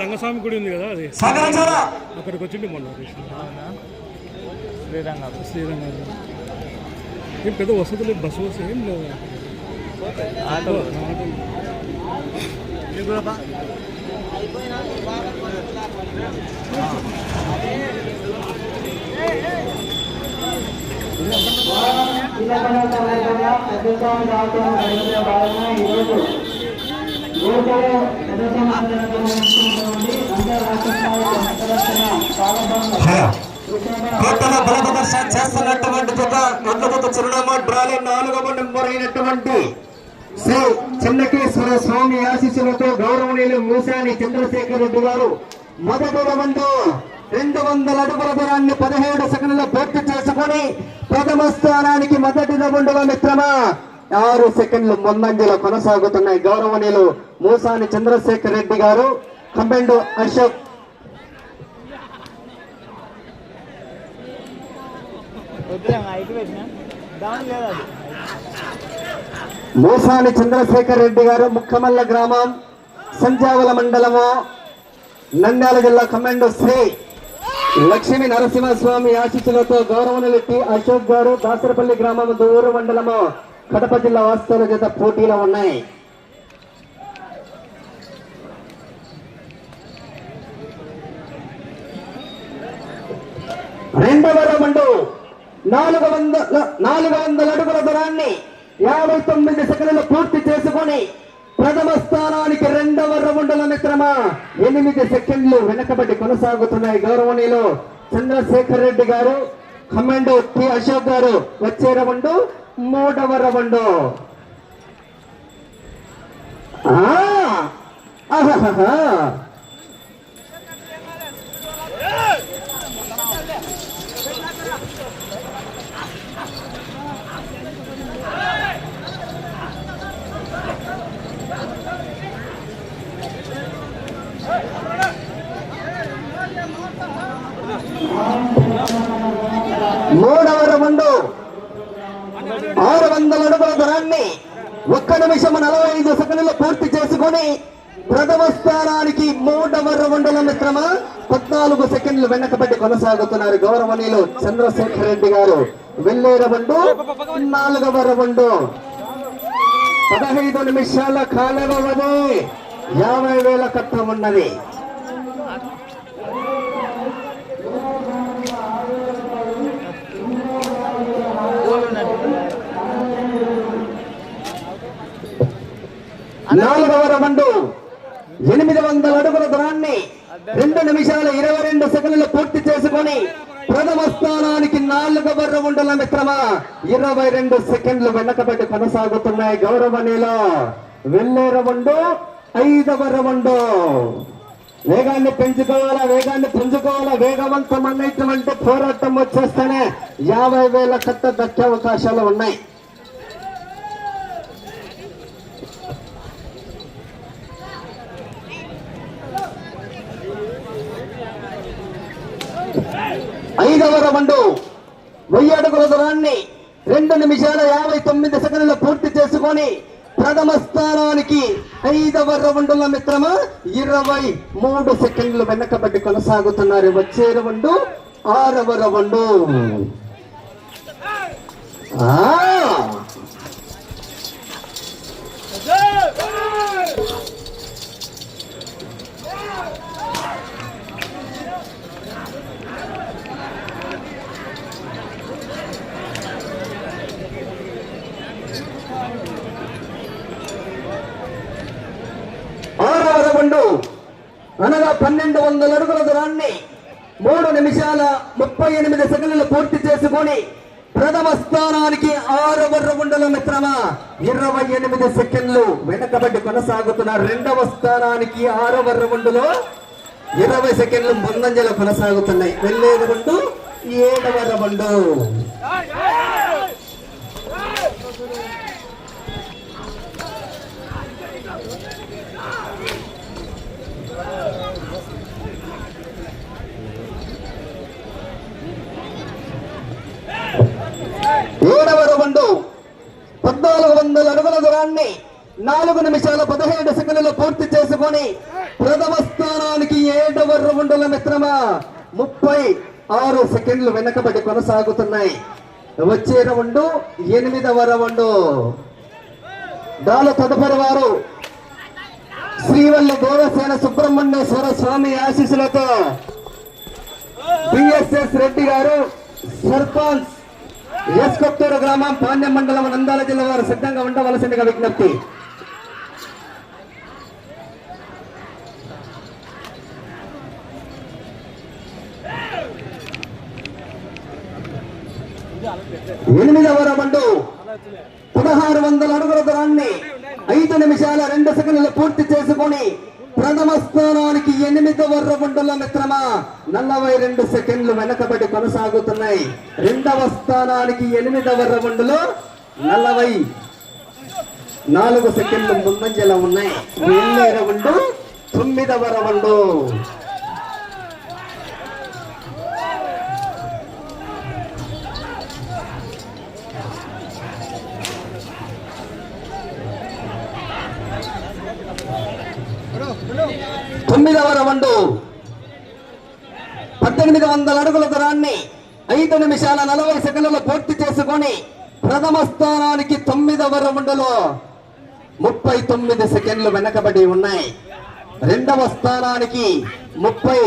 రంగస్వామి గుడి ఉంది కదా అది. అక్కడికి వచ్చింది మొన్న శ్రీరంగం శ్రీరంగం ఏం పెద్ద వసతులు బస్సు వసతి ఏం లేవు? ఆటో. శ్రీకాకుళం సందర్భంగా అద్భుతం రావడం జరిగిన భాగంగా ఈరోజు యువకులు ప్రదర్శన చేస్తున్నటువంటి ఒక అద్భుత చిరునామా డ్రాలో నాలుగవ నెంబర్ అయినటువంటి శ్రీ చెన్నకేశ్వర స్వామి ఆశీస్సులతో గౌరవనీయులు మూసాని చంద్రశేఖర్ రెడ్డి గారు మొదటి రెండు వందల అడుగుల దూరాన్ని పదిహేడు సెకండ్ల పూర్తి చేసుకొని ప్రథమ స్థానానికి మొదటి రౌండ్లో మిత్రమా ఆరు సెకండ్లు ముందంజలో కొనసాగుతున్నాయి గౌరవనీయులు మూసాని చంద్రశేఖర్ రెడ్డి గారు కంబెండు అశోక్. మూసాని చంద్రశేఖర్ రెడ్డి గారు ముక్కమల్ల గ్రామం సంజావల మండలము నంద్యాల జిల్లా కమాండో శ్రీ లక్ష్మీ నరసింహస్వామి ఆశీస్సులతో గౌరవనీయులు టి అశోక్ గారు దాసరపల్లి గ్రామం దూరు మండలము కడప జిల్లా వాస్తవుల జత పోటీలో ఉన్నాయి. రెండవ రౌండ్ నాలుగు వందల నాలుగు వందల అడుగుల దూరాన్ని యాభై తొమ్మిది సెకండ్లు పూర్తి చేసుకొని ప్రథమ స్థానానికి రెండవ రౌండ్ల మిత్రమా ఎనిమిది సెకండ్లు వెనకబడి కొనసాగుతున్నాయి గౌరవనీయులు చంద్రశేఖర్ రెడ్డి గారు కమాండో టి అశోక్ గారు వచ్చే రౌండ్ మూడవ రౌండ్. ఆ, మూడవ రౌండ్. ఆరు వందల అడుగుల దూరాన్ని ఒక్క నిమిషం నలభై ఐదు సెకండ్లు పూర్తి చేసుకొని ప్రథమ స్థానానికి మూడవ రౌండ్ల మిత్రమా పద్నాలుగు సెకండ్లు వెనకబడి కొనసాగుతున్నారు గౌరవనీయులు చంద్రశేఖర్ రెడ్డి గారు. వెళ్ళే రౌండ్ నాలుగవ రౌండ్. పదహైదు నిమిషాల కాల యాభై వేల కట్టం ఉన్నది నాలుగవ రౌండ్. ఎనిమిది వందల అడుగుల దూరాన్ని రెండు నిమిషాల ఇరవై రెండు సెకండ్లు పూర్తి చేసుకొని ప్రథమ స్థానానికి నాలుగవ రౌండ్ల మిత్రమా ఇరవై రెండు సెకండ్లు వెనకబడి కొనసాగుతున్నాయి గౌరవనీయులు వెళ్ళే రౌండ్ ఐదవ రౌండ్. వేగాన్ని పెంచుకోవాలా వేగాన్ని పుంజుకోవాలా వేగవంతమైనటువంటి పోరాటం వచ్చేస్తేనే యాభై వేల కట్ట దక్కే అవకాశాలు ఉన్నాయి. ఐదవ రౌండ్. వెయ్యి అడుగుల దూరాన్ని రెండు నిమిషాల యాభై తొమ్మిది సెకండ్లు పూర్తి చేసుకొని ప్రథమ స్థానానికి ఐదవ రౌండ్ల మిత్రమా ఇరవై మూడు సెకండ్లు వెనకబడి కొనసాగుతున్నారు. వచ్చే రౌండ్ ఆరవ రౌండ్ ఆ ఆరవ రౌండ్ అనగా పన్నెండు వందల అడుగుల దూరాన్ని మూడు నిమిషాల ముప్పై ఎనిమిది సెకండ్లు పూర్తి చేసుకొని ప్రథమ స్థానానికి ఆరవ రౌండ్ల మిత్రమా ఇరవై ఎనిమిది సెకండ్లు వెనకబడి కొనసాగుతున్న రెండవ స్థానానికి ఆరవ రౌండ్లో ఇరవై సెకండ్లు ముందంజలు కొనసాగుతున్నాయి. వెళ్ళే రౌండ్ ఏడవ రౌండ్ ఏడవ రౌండ్ పద్నాలుగు వందల అడుగుల దూరాన్ని నాలుగు నిమిషాల పదిహేడు సెకండ్లు పూర్తి చేసుకొని ప్రథమ స్థానానికి ఏడవ రౌండ్ల మిత్రమా ముప్పై ఆరు సెకండ్లు వెనకబడి కొనసాగుతున్నాయి. వచ్చే రౌండు ఎనిమిదవ రౌండ్. దాని తదుపరి వారు శ్రీవల్లి దేవసేన సుబ్రహ్మణ్యేశ్వర స్వామి ఆశీస్సులతో బిఎస్ఎస్ రెడ్డి గారు సర్పంచ్ ఎస్కొత్తూరు గ్రామం పాండ్య మండలం నందాల జిల్లా వారు సిద్ధంగా ఉండవలసిందిగా విజ్ఞప్తి. ఎనిమిదవ రౌండు. పదహారు వందల అడుగుల దూరాన్ని ఐదు నిమిషాల రెండు సెకండ్లు పూర్తి చేసుకొని ఎనిమిదవ రౌండుల మిత్రమా? నలభై రెండు సెకండ్లు వెనకబడి కొనసాగుతున్నాయి. రెండవ స్థానానికి ఎనిమిదవ రౌండులో నలభై నాలుగు సెకండ్లు ముందంజలో ఉన్నాయి. వెళ్ళే రౌండు తొమ్మిదవ రౌండు తొమ్మిదవ పద్దెనిమిది వందల అడుగుల దూరాన్ని ఐదు నిమిషాల నలభై సెకండ్లు పూర్తి చేసుకొని ప్రథమ స్థానానికి తొమ్మిదవ రౌండ్లో ముప్పై తొమ్మిది సెకండ్లు వెనకబడి ఉన్నాయి. రెండవ స్థానానికి ముప్పై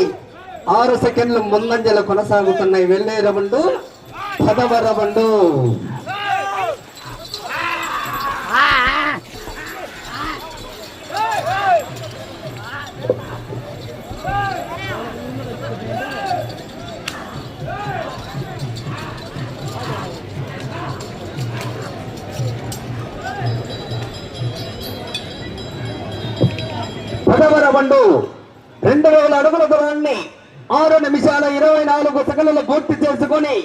ఆరు సెకండ్లు ముందంజలు కొనసాగుతున్నాయి. వెళ్ళే రౌండ్ పదవ రౌండ్. పదవ రెండు వేల అడుగుల దూరాన్ని ఆరు నిమిషాల ఇరవై నాలుగు సెకండ్లు పూర్తి చేసుకొని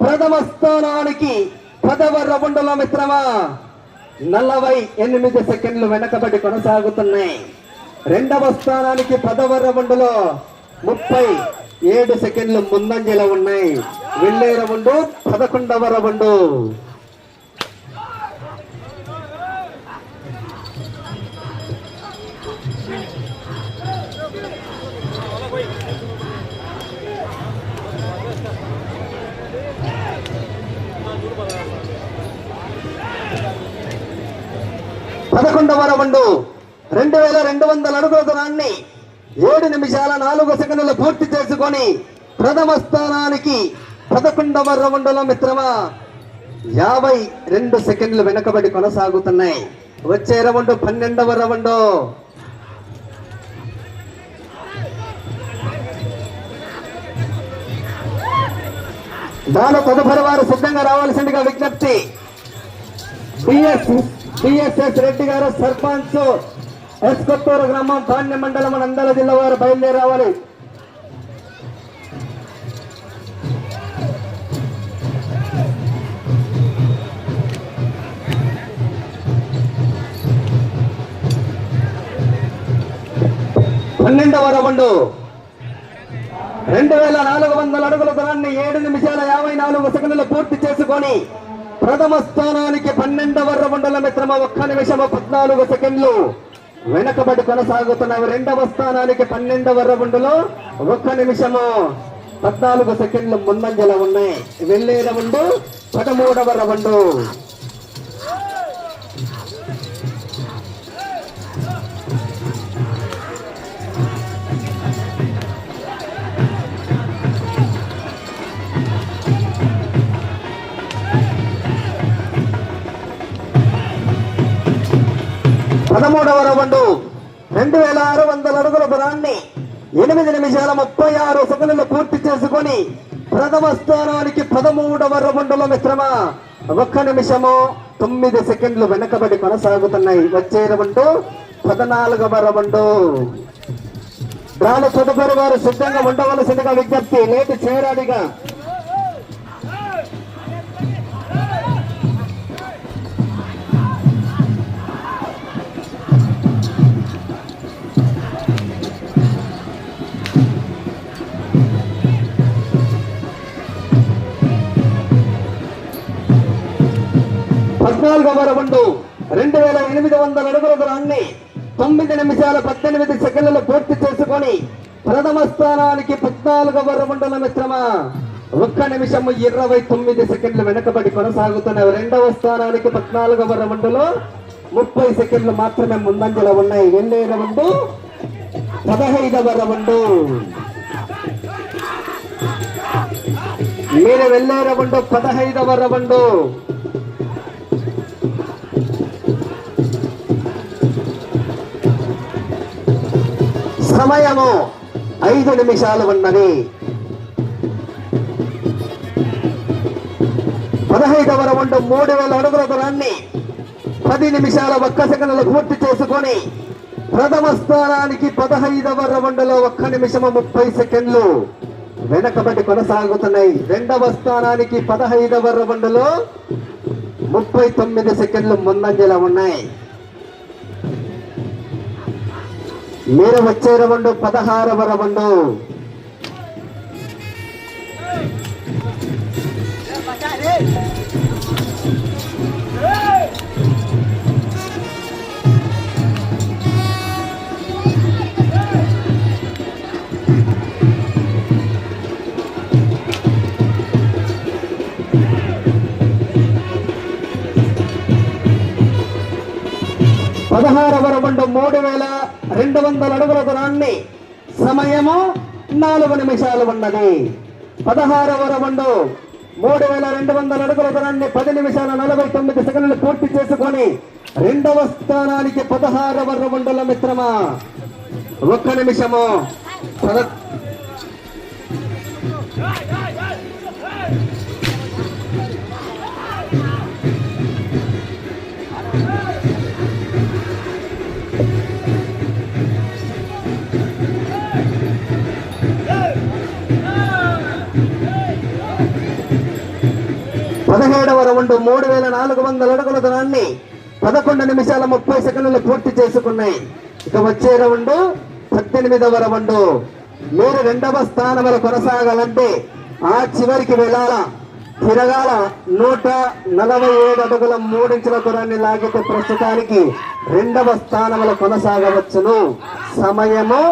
ప్రథమ స్థానానికి పదవ రౌండుల మిత్రమా నలభై ఎనిమిది సెకండ్లు వెనకబడి కొనసాగుతున్నాయి. రెండవ స్థానానికి పదవ రౌండులో ముప్పై ఏడు సెకండ్లు ముందంజలో ఉన్నాయి. వెళ్ళే రౌండు పదకొండవ రౌండు. పదకొండవ రౌండు. రెండు వేల రెండు వందల అడుగుల దూరాన్ని ఏడు నిమిషాల నాలుగు సెకండ్లు పూర్తి చేసుకొని ప్రథమ స్థానానికి పదకొండవ రౌండులో మిత్రమా యాభై రెండు సెకండ్లు వెనకబడి కొనసాగుతున్నాయి. వచ్చే రౌండు పన్నెండవ రౌండు. దాని తదుపరి వారు సిద్ధంగా రావాల్సిందిగా విజ్ఞప్తి. బిఎస్ టిఎస్ఎస్ రెడ్డి గారు సర్పంచ్. ఎస్కొత్తూరు గ్రామం ధాన్య మండలం నందల జిల్లా వారు బయలుదేరి రావాలి పన్నెండవ రౌండు. రెండు వేల నాలుగు వందల అడుగుల దూరాన్ని ఏడు నిమిషాల యాభై నాలుగు సెకండ్లు పూర్తి చేసుకొని ప్రథమ స్థానానికి పన్నెండవ రౌండుల మిత్రమ ఒక్క నిమిషము పద్నాలుగు సెకండ్లు. వెనకబడి కొనసాగుతున్నవి రెండవ స్థానానికి పన్నెండవ రౌండులో ఒక్క నిమిషము పద్నాలుగు సెకండ్లు ముందంజల ఉన్నాయి. వెళ్ళే రౌండు పదమూడవ రౌండు. పదమూడవ రౌండు. రెండు వేల ఆరు వందల అడుగుల దూరాన్ని ఎనిమిది నిమిషాల ముప్పై ఆరు సెకండ్లు పూర్తి చేసుకొని ప్రథమ స్థానానికి పదమూడవ రౌండులో మిత్రమా ఒక్క నిమిషము తొమ్మిది సెకండ్లు వెనకబడి కొనసాగుతున్నాయి. వచ్చే రౌండు పద్నాలుగవ రౌండు. రాను తదుపరి వారు సిద్ధంగా ఉండవలసిందిగా విజ్ఞప్తి నేటి చేరాడిగా పద్నాలుగవ రౌండు రెండు వేల ఎనిమిది వందల అడుగుల దూరాన్ని తొమ్మిది నిమిషాల పద్దెనిమిది సెకండ్లలో పూర్తి చేసుకొని ప్రథమ స్థానానికి పద్నాలుగవ రౌండుల మిత్రమా ఒక్క నిమిషం ఇరవై తొమ్మిది సెకండ్లు వెనకబడి కొనసాగుతున్న రెండవ స్థానానికి పద్నాలుగవ రౌండులో ముప్పై సెకండ్లు మాత్రమే ముందంజలో ఉన్నాయి. వెళ్ళే రౌండు పదహైదవ రౌండు. మీరు వెళ్ళే రౌండు పదహైదవ రౌండు. సమయము ఐదు నిమిషాలు ఉన్నది. పదహైదవ రౌండ్ మూడు వేల అడుగుల దూరాన్ని పది నిమిషాల ఒక్క సెకండ్లు పూర్తి చేసుకొని ప్రథమ స్థానానికి పదహైదవ రౌండ్లో ఒక్క నిమిషము ముప్పై సెకండ్లు వెనకబడి కొనసాగుతున్నాయి. రెండవ స్థానానికి పదహైదవ రౌండ్లో ముప్పై తొమ్మిది సెకండ్లు ముందంజలో ఉన్నాయి. మీరు వచ్చే రౌండ్ పదహారవ రౌండ్ పదహారవ రౌండ్ మూడు వేల రెండు వందల అడుగుల దూరాన్ని సమయము నాలుగు నిమిషాలు ఉన్నది. పదహారవ రౌండ్. మూడు వేల రెండు వందల అడుగుల దూరాన్ని పది నిమిషాల నలభై తొమ్మిది సెకండ్లు పూర్తి చేసుకొని రెండవ స్థానానికి పదహారవ రౌండ్ల మిత్రమా? ఒక్క నిమిషము. పదిహేడవ రౌండ్ మూడు వేల నాలుగు వందల అడుగుల దూరాన్ని పదకొండు నిమిషాల ముప్పై సెకండ్లు పూర్తి చేసుకున్నాయి. ఇక వచ్చే రౌండ్ పద్దెనిమిదవ రౌండ్. మీరు రెండవ స్థానంలో కొనసాగాలంటే ఆ చివరికి వెళ్ళాల? తిరగాల నూట నలభై ఏడు అడుగుల మూడించుల దూరాన్ని లాగితే ప్రస్తుతానికి రెండవ స్థానంలో కొనసాగవచ్చును. సమయము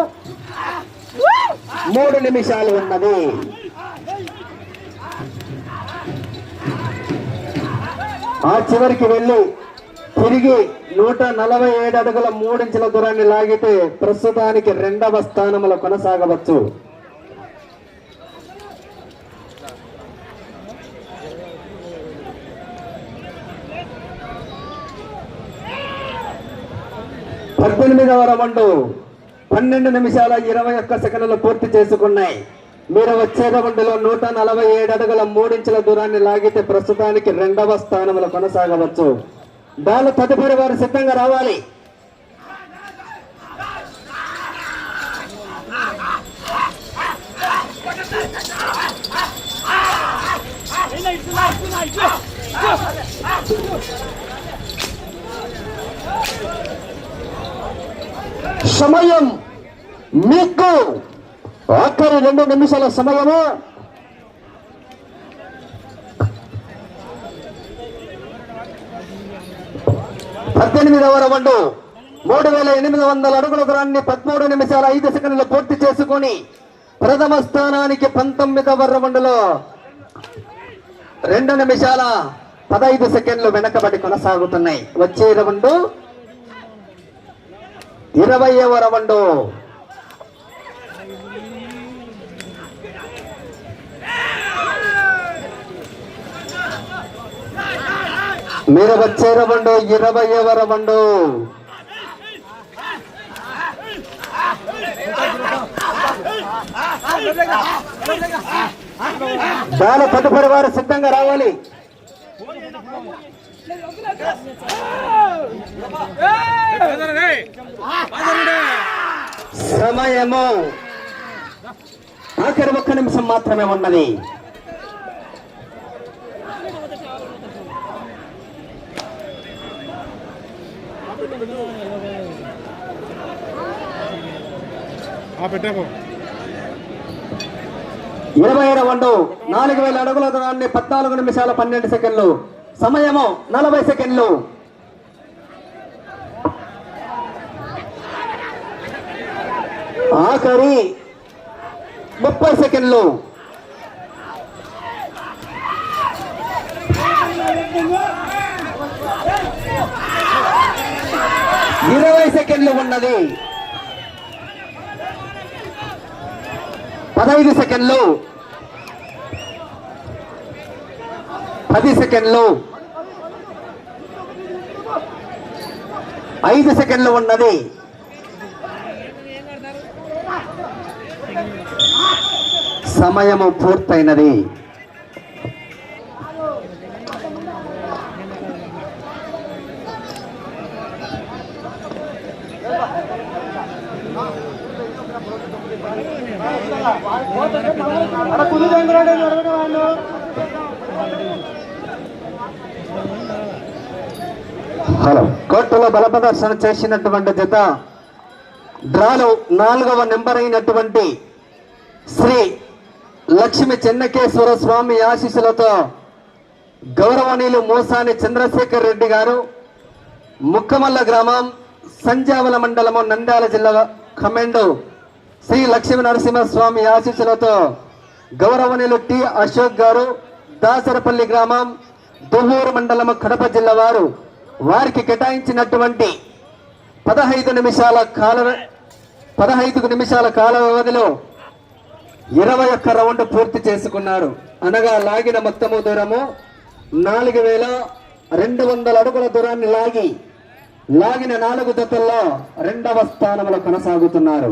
మూడు నిమిషాలు ఉన్నది. ఆ చివరికి వెళ్ళి తిరిగి నూట నలభై ఏడు అడుగుల మూడించుల దూరాన్ని లాగితే ప్రస్తుతానికి రెండవ స్థానంలో కొనసాగవచ్చు. పద్దెనిమిదవ రౌండ్ పన్నెండు నిమిషాల ఇరవై ఒక్క సెకండ్లు పూర్తి చేసుకున్నాయి. మీరు వచ్చే నూట నలభై ఏడు అడుగుల మూడించుల దూరాన్ని లాగితే ప్రస్తుతానికి రెండవ స్థానంలో కొనసాగవచ్చు. దాని తదుపరి వారు సిద్ధంగా రావాలి. సమయం మీకు ఆఖరి రెండు నిమిషాల సమయము. పద్దెనిమిదవ రౌండ్. మూడు వేల ఎనిమిది వందల అడుగుల దూరాన్ని పదమూడు నిమిషాల ఐదు సెకండ్లు పూర్తి చేసుకొని ప్రథమ స్థానానికి పంతొమ్మిదవ రౌండ్లో రెండు నిమిషాల పదహైదు సెకండ్లు వెనకబడి కొనసాగుతున్నాయి. వచ్చే రౌండ్. ఇరవైవ రౌండ్. మీరు వచ్చే ఇరవై ఇరవైవ రౌండ్ చాలా తదుపరి వారు సిద్ధంగా రావాలి. సమయము. ఆఖరి ఒక్క నిమిషం మాత్రమే ఉన్నది. ఇరవై రౌండ్ నాలుగు వేల అడుగుల దూరాన్ని పద్నాలుగు నిమిషాల పన్నెండు సెకండ్లు. సమయము నలభై సెకండ్లు. ఆఖరి ముప్పై సెకండ్లు. ఇరవై సెకండ్లు ఉన్నది. పదహైదు సెకండ్లు. పది సెకండ్లు. ఐదు సెకండ్లు ఉన్నది. సమయము పూర్తయినది. హలో. కోర్టులో బల ప్రదర్శన చేసినటువంటి జత డ్రాలో నాలుగవ నెంబర్ అయినటువంటి శ్రీ లక్ష్మి చెన్నకేశ్వర స్వామి ఆశీస్సులతో గౌరవనీయులు మోసాని చంద్రశేఖర్ రెడ్డి గారు ముక్కమల్ల గ్రామం సంజావల మండలము నంద్యాల జిల్లా కమాండో శ్రీ లక్ష్మీ నరసింహస్వామి ఆశీస్సులతో గౌరవనీయులు టి అశోక్ గారు దాసరపల్లి గ్రామం దుహూరు మండలము కడప జిల్లా వారు. వారికి కేటాయించినటువంటి పదహైదు నిమిషాల కాల పదహైదు నిమిషాల కాల వ్యవధిలో ఇరవై ఒక్క రౌండ్ పూర్తి చేసుకున్నారు. అనగా లాగిన మొత్తము దూరము నాలుగు వేల రెండు వందల అడుగుల దూరాన్ని లాగి లాగిన నాలుగు జతల్లో రెండవ స్థానంలో కొనసాగుతున్నారు.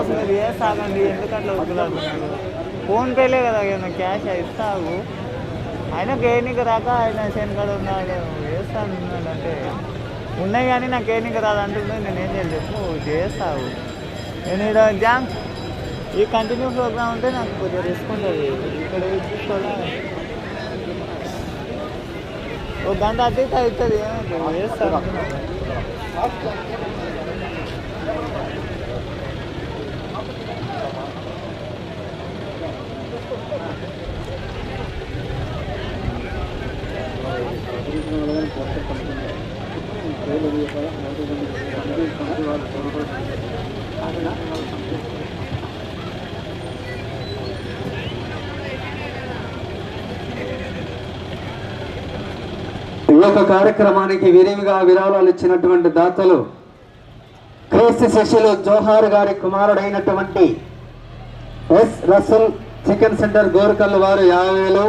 అసలు చేస్తానండి ఎందుకంటే వద్దులేదు ఫోన్పేలే కదా ఏమన్నా క్యాష్ ఇస్తావు? ఆయన కేనిక రాక ఆయన శనికాడ ఉన్నాడు వేస్తాను అంటే ఉన్నాయి కానీ నాకు కేనిక రాదు అంటుంది నేనేం చేయాలి చెప్పు చేస్తావు. నేను ఇక్కడ జామ్ ఈ కంటిన్యూ ప్రోగ్రామ్ ఉంటే నాకు కొద్దిగా రిస్క్ ఉంటుంది. ఇక్కడ చూసుకోవాలా ఒక గంట అతీత అవుతుంది ఏమైంది వేస్తాను ఈ యొక్క కార్యక్రమానికి విరివిగా విరాళాలు ఇచ్చినటువంటి దాతలు క్రీస్తు శిష్యులు జోహార్ గారి కుమారుడైనటువంటి S Rasool chicken center Gorakal వారు యాభై వేలు